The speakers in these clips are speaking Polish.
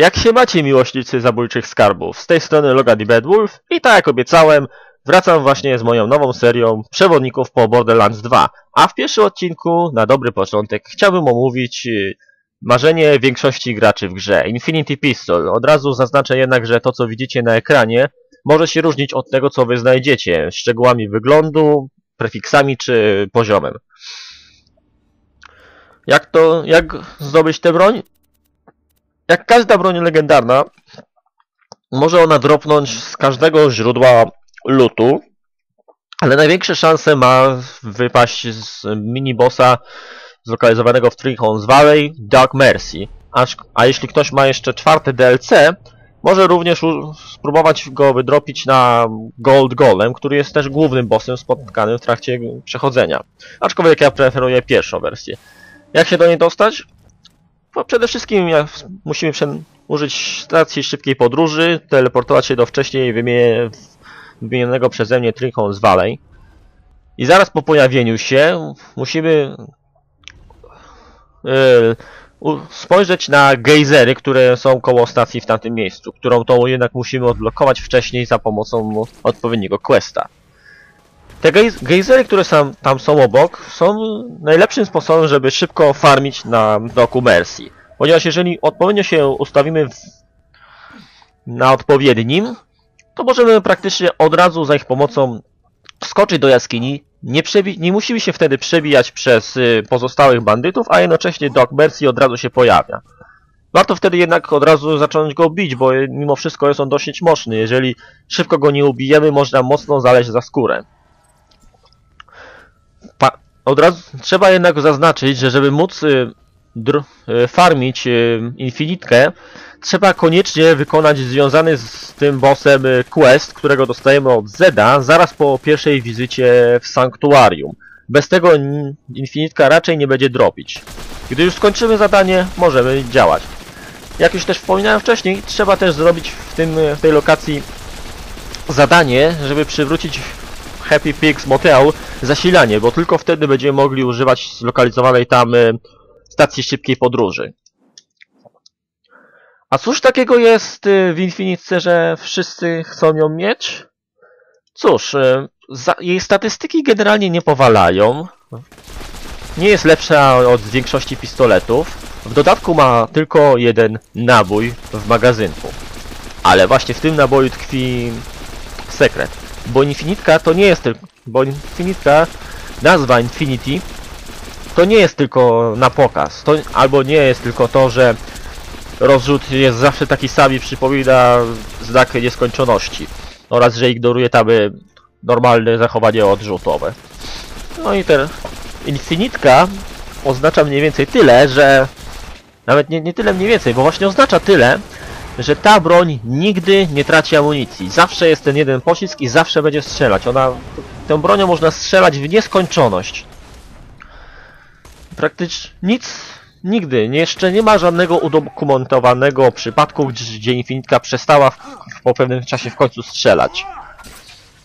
Jak się macie miłośnicy zabójczych skarbów? Z tej strony Logan i Bedwolf i tak jak obiecałem, wracam właśnie z moją nową serią przewodników po Borderlands 2. A w pierwszym odcinku, na dobry początek, chciałbym omówić y, marzenie większości graczy w grze, Infinity Pistol. Od razu zaznaczę jednak, że to co widzicie na ekranie może się różnić od tego co wy znajdziecie, szczegółami wyglądu, prefiksami czy poziomem. Jak to, jak zdobyć tę broń? Jak każda broń legendarna, może ona dropnąć z każdego źródła lutu, ale największe szanse ma wypaść z minibossa zlokalizowanego w Three Valley, Dark Mercy. Aż, a jeśli ktoś ma jeszcze czwarte DLC, może również spróbować go wydropić na Gold Golem, który jest też głównym bossem spotkanym w trakcie przechodzenia. Aczkolwiek ja preferuję pierwszą wersję. Jak się do niej dostać? No, przede wszystkim musimy użyć stacji szybkiej podróży, teleportować się do wcześniej wymienionego, przeze mnie Trinkons Valley. I zaraz po pojawieniu się musimy yy, spojrzeć na gejzery, które są koło stacji w tamtym miejscu, którą to jednak musimy odblokować wcześniej za pomocą odpowiedniego questa. Te gejzery, które sam, tam są obok, są najlepszym sposobem, żeby szybko farmić na doku Mercy. Ponieważ jeżeli odpowiednio się ustawimy w, na odpowiednim, to możemy praktycznie od razu za ich pomocą skoczyć do jaskini. Nie, nie musimy się wtedy przebijać przez y, pozostałych bandytów, a jednocześnie Doc Mercy od razu się pojawia. Warto wtedy jednak od razu zacząć go bić, bo mimo wszystko jest on dosyć mocny. Jeżeli szybko go nie ubijemy, można mocno zaleźć za skórę. Od razu trzeba jednak zaznaczyć, że żeby móc y, y, farmić y, Infinitkę, trzeba koniecznie wykonać związany z tym bossem quest, którego dostajemy od Zeda zaraz po pierwszej wizycie w Sanktuarium. Bez tego Infinitka raczej nie będzie dropić. Gdy już skończymy zadanie, możemy działać. Jak już też wspominałem wcześniej, trzeba też zrobić w, tym, w tej lokacji zadanie, żeby przywrócić Happy Pigs Motel zasilanie, bo tylko wtedy będziemy mogli używać zlokalizowanej tam y, stacji szybkiej podróży. A cóż takiego jest y, w Infinice, że wszyscy chcą ją mieć? Cóż, y, jej statystyki generalnie nie powalają. Nie jest lepsza od większości pistoletów. W dodatku ma tylko jeden nabój w magazynku. Ale właśnie w tym naboju tkwi sekret. Bo Infinitka to nie jest tylko... Bo Infinitka, nazwa Infinity, to nie jest tylko na pokaz. To, albo nie jest tylko to, że rozrzut jest zawsze taki sam i przypomina znak nieskończoności. Oraz, że ignoruje tam normalne zachowanie odrzutowe. No i ten Infinitka oznacza mniej więcej tyle, że... Nawet nie, nie tyle mniej więcej, bo właśnie oznacza tyle, że ta broń nigdy nie traci amunicji. Zawsze jest ten jeden pocisk i zawsze będzie strzelać. Ona, tą bronią można strzelać w nieskończoność. Praktycznie nic, nigdy, jeszcze nie ma żadnego udokumentowanego przypadku, gdzie Infinitka przestała w, po pewnym czasie w końcu strzelać.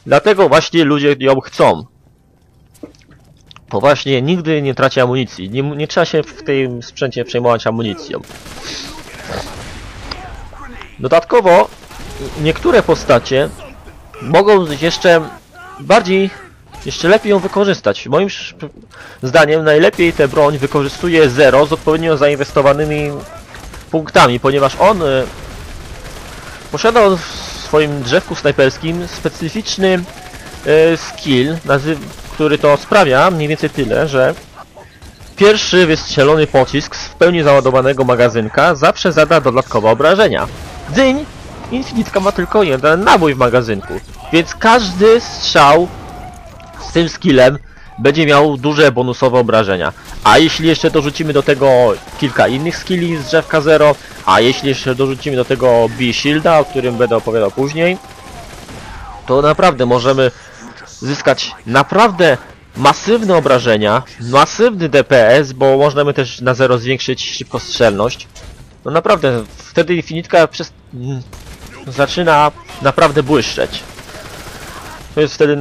Dlatego właśnie ludzie ją chcą. Bo właśnie nigdy nie traci amunicji. Nie, nie trzeba się w tym sprzęcie przejmować amunicją. Dodatkowo niektóre postacie mogą jeszcze bardziej, jeszcze lepiej ją wykorzystać. Moim zdaniem najlepiej tę broń wykorzystuje Zero z odpowiednio zainwestowanymi punktami, ponieważ on y, posiada w swoim drzewku snajperskim specyficzny y, skill, który to sprawia mniej więcej tyle, że pierwszy wystrzelony pocisk z w pełni załadowanego magazynka zawsze zada dodatkowe obrażenia. Dyń Infinitka ma tylko jeden nabój w magazynku, więc każdy strzał z tym skillem będzie miał duże bonusowe obrażenia. A jeśli jeszcze dorzucimy do tego kilka innych skilli z drzewka Zero, a jeśli jeszcze dorzucimy do tego B-Shielda, o którym będę opowiadał później, to naprawdę możemy zyskać naprawdę masywne obrażenia, masywny DPS, bo możemy też na zero zwiększyć szybkostrzelność. No naprawdę, wtedy Infinitka przez... Zaczyna naprawdę błyszczeć. To jest wtedy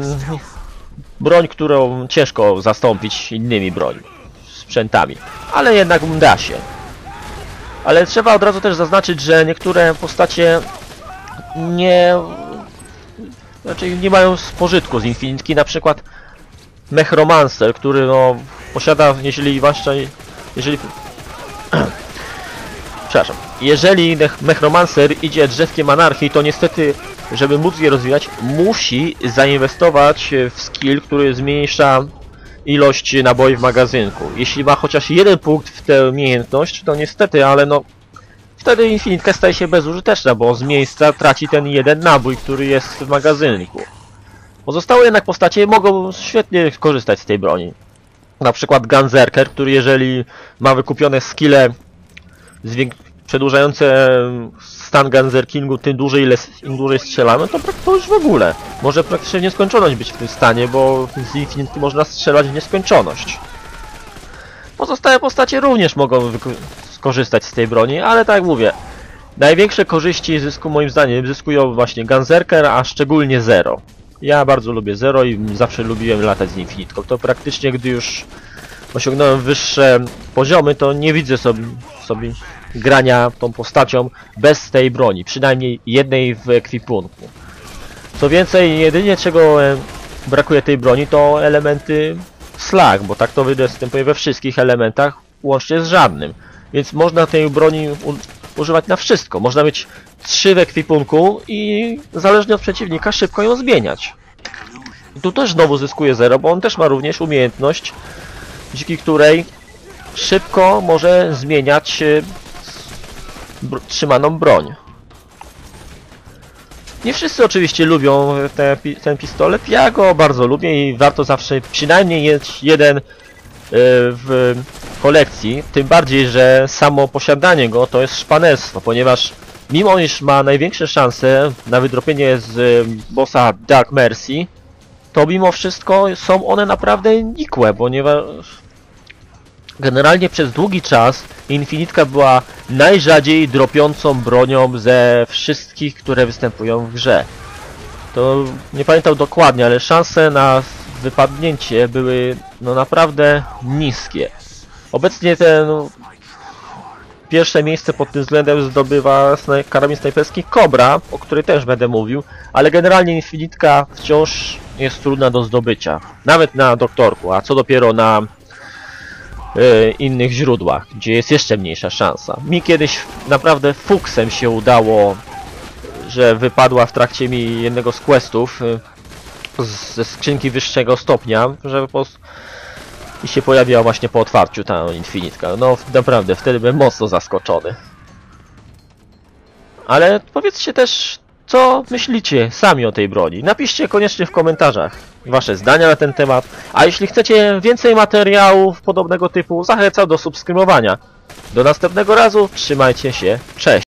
broń, którą ciężko zastąpić innymi broń, sprzętami. Ale jednak da się. Ale trzeba od razu też zaznaczyć, że niektóre postacie nie... Znaczy nie mają spożytku z Infinitki, na przykład Mechromancer, który no posiada, jeżeli zwłaszcza, jeżeli... Przepraszam. Jeżeli Mechromancer idzie drzewkiem anarchii, to niestety, żeby móc je rozwijać, musi zainwestować w skill, który zmniejsza ilość naboi w magazynku. Jeśli ma chociaż jeden punkt w tę umiejętność, to niestety, ale no wtedy Infinitka staje się bezużyteczna, bo z miejsca traci ten jeden nabój, który jest w magazynku. Pozostałe jednak postacie mogą świetnie korzystać z tej broni. Na przykład Gunzerker, który jeżeli ma wykupione skille przedłużające stan Gunzerkingu, tym dłużej im dłużej strzelamy, to, to już w ogóle. Może praktycznie nieskończoność być w tym stanie, bo z Infinity można strzelać w nieskończoność. Pozostałe postacie również mogą skorzystać z tej broni, ale tak jak mówię, największe korzyści zysku moim zdaniem zyskują właśnie Gunzerker, a szczególnie Zero. Ja bardzo lubię Zero i zawsze lubiłem latać z Infinitką. To praktycznie gdy już osiągnąłem wyższe poziomy, to nie widzę sobie, sobie grania tą postacią bez tej broni, przynajmniej jednej w ekwipunku. Co więcej, jedynie czego e, brakuje tej broni to elementy slag, bo tak to występuje we wszystkich elementach, łącznie z żadnym. Więc można tej broni używać na wszystko. Można mieć trzy w ekwipunku i zależnie od przeciwnika szybko ją zmieniać. Tu też znowu zyskuje zero, bo on też ma również umiejętność, dzięki której szybko może zmieniać e, br trzymaną broń. Nie wszyscy oczywiście lubią te, ten pistolet, ja go bardzo lubię i warto zawsze przynajmniej mieć jeden e, w kolekcji, tym bardziej, że samo posiadanie go to jest szpanerstwo, ponieważ mimo iż ma największe szanse na wydropienie z e, bossa Dark Mercy, to mimo wszystko są one naprawdę nikłe, ponieważ generalnie przez długi czas Infinitka była najrzadziej dropiącą bronią ze wszystkich, które występują w grze. To nie pamiętam dokładnie, ale szanse na wypadnięcie były no naprawdę niskie. Obecnie ten pierwsze miejsce pod tym względem zdobywa karabin snajperski Cobra, o której też będę mówił, ale generalnie Infinitka wciąż jest trudna do zdobycia. Nawet na doktorku, a co dopiero na innych źródłach, gdzie jest jeszcze mniejsza szansa. Mi kiedyś naprawdę fuksem się udało, że wypadła w trakcie mi jednego z questów e, ze skrzynki wyższego stopnia, że po prostu i się pojawiła właśnie po otwarciu ta Infinitka. No naprawdę, wtedy byłem mocno zaskoczony. Ale powiedzcie też, co myślicie sami o tej broni. Napiszcie koniecznie w komentarzach wasze zdania na ten temat. A jeśli chcecie więcej materiałów podobnego typu, zachęcam do subskrybowania. Do następnego razu, trzymajcie się, cześć!